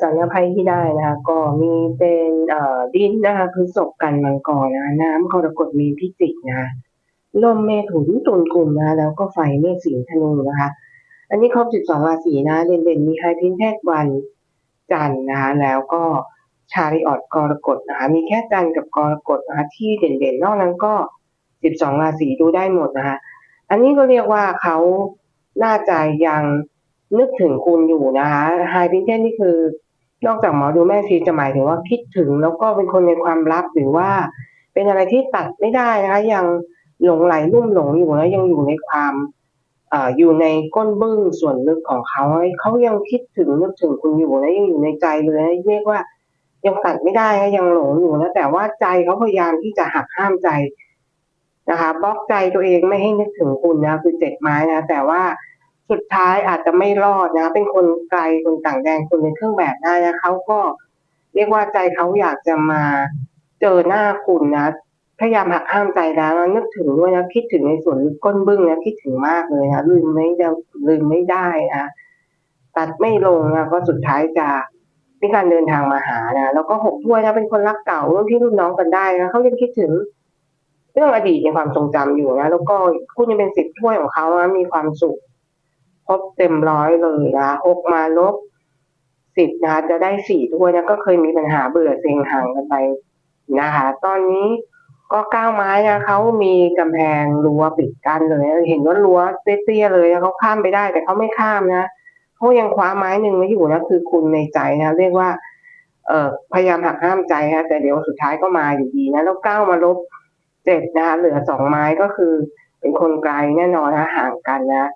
จันทร์ไพ่ที่ได้นะคะก็มีเป็นเอ่อดินนะคะพฤษภกันมังกรนะคะน้ำกรกฎมีพิจิกนะคะลมเมถุนตุลกลุ่มนะคะแล้วก็ไฟเมษสิงห์ธนูนะคะ อันนี้ครบ 12 ราศีนะเด่นๆมีไฮพินเทศวันจันนะคะแล้วก็ชาริออดกรกฎนะคะมีแค่จันกับกรกฎนะคะที่เด่นๆ นอกนั้นก็ 12 ราศีดูได้หมดนะคะ อันนี้ก็เรียกว่าเขาน่าจะยังนึกถึงคุณอยู่นะคะไฮพินเทนนี่คือ นอกจากหมอดูแม่ชีจะหมายถึงว่าคิดถึงแล้วก็เป็นคนในความลับหรือว่า เป็นอะไรที่ตัดไม่ได้นะคะยังหลงไหลลุ่มหลงอยู่แล้วยังอยู่ในความอยู่ในก้นบึ้งส่วนลึกของเขาเขายังคิดถึงนึกถึงคุณอยู่นะยังอยู่ในใจเลยนะเรียกว่ายังตัดไม่ได้ยังหลงอยู่นะแต่ว่าใจเขาพยายามที่จะหักห้ามใจนะคะบล็อกใจตัวเองไม่ให้นึกถึงคุณนะคือเจ็ดไม้นะแต่ว่า สุดท้ายอาจจะไม่รอดนะ เป็นคนไกลคนต่างแดนคนในเครื่องแบบได้นะเขาก็เรียกว่าใจเขาอยากจะมาเจอหน้าคุณนะพยายามหักห้ามใจนะแล้วนึกถึงด้วยนะคิดถึงในส่วนลึกก้นบึ้งนะคิดถึงมากเลยนะลืมไม่ได้ลืมไม่ได้นะตัดไม่ลงนะก็สุดท้ายจะมีการเดินทางมาหานะแล้วก็หกถ้วยนะเป็นคนรักเก่ารุ่นพี่รุ่นน้องกันได้นะเขายังคิดถึงเรื่องอดีตในความทรงจำอยู่นะแล้วก็คุณยังเป็นสิบถ้วยของเขานะมีความสุข ครบเต็มร้อยเลยนะหกมาลบสิบนะคะจะได้สี่ถ้วยนะก็เคยมีปัญหาเบื่อเซ็งห่างกันไปนะคะ ตอนนี้ก็ก้าวไม้นะเขามีกำแพงรั้วปิดกั้นเลยเห็นว่ารั้วเตี้ยๆเลยเขาข้ามไปได้ แต่เขาไม่ข้ามนะเขายังคว้าไม้หนึ่งไว้อยู่นะคือคุณในใจนะเรียกว่า เออพยายามหักห้ามใจฮะแต่เดี๋ยวสุดท้ายก็มาอยู่ดีนะแล้วก้าวมาลบเจ็ดนะคะเหลือสองไม้ก็คือ เป็นคนไกลแน่นอนนะห่างกันนะ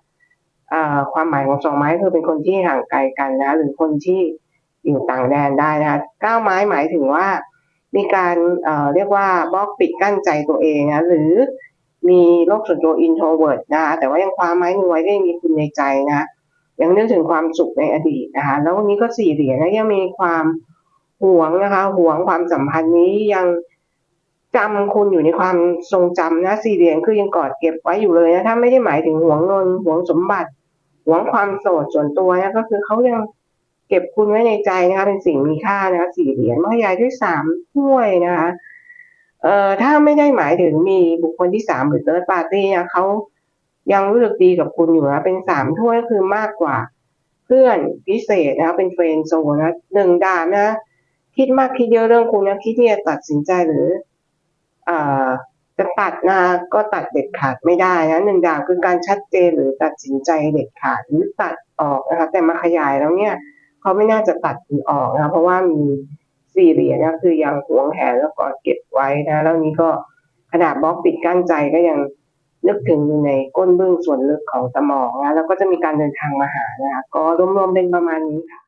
ความหมายของสองไม้คือเป็นคนที่ห่างไกลกันนะ หรือคนที่อยู่ต่างแดนได้นะเก้าไม้หมายถึงว่ามีการเเรียกว่าบล็อกปิดกั้นใจตัวเองนะหรือมีโรคส่วนตัว introvert นะคะแต่ว่ายังคว้าไม้หนึ่งไว้ก็ยังมีคุณในใจนะยังนึกถึงความสุขในอดีตนะคะแล้ววันนี้ก็สี่เหรียญนะยังมีความหวงนะคะหวงความสัมพันธ์นี้ยังจำคุณอยู่ในความทรงจำนะสี่เหรียญคือยังกอดเก็บไว้อยู่เลยนะถ้าไม่ได้หมายถึงหวงเงินหวงสมบัติ หวงความโสดส่วนตัวนะก็คือเขายังเก็บคุณไว้ในใจนะคะ เป็นสิ่งมีค่านะคะสี่เหรียญมายายด้วยสามถ้วยนะคะเอ่อถ้าไม่ได้หมายถึงมีบุคคลที่สามหรือเติร์ดปาร์ตี้นะเขายังรู้สึกดีกับคุณอยู่นะเป็นสามถ้วยก็คือมากกว่า เพื่อนพิเศษนะคะเป็นเฟรนด์โซนะหนึ่งดานนะ คิดมากคิดเยอะเรื่องคุณนะคิดที่จะตัดสินใจหรืออ่า จะตัดนะก็ตัดเด็ดขาดไม่ได้นะหนึ่งด่านคือการชัดเจนหรือตัดสินใจเด็ดขาดหรือตัดออกนะคะแต่มาขยายแล้วเนี่ยเขาไม่น่าจะตัดคุณออกนะเพราะว่ามีสี่เหรียญนะคือยังหวงแหนแล้วก็เก็บไว้นะแล้วนี้ก็ขนาดบล็อกปิดกั้นใจก็ยังนึกถึงอยู่ในก้นเบื้องส่วนลึกของสมองนะแล้วก็จะมีการเดินทางมาหานะคะก็รวมๆเป็นประมาณนี้ค่ะ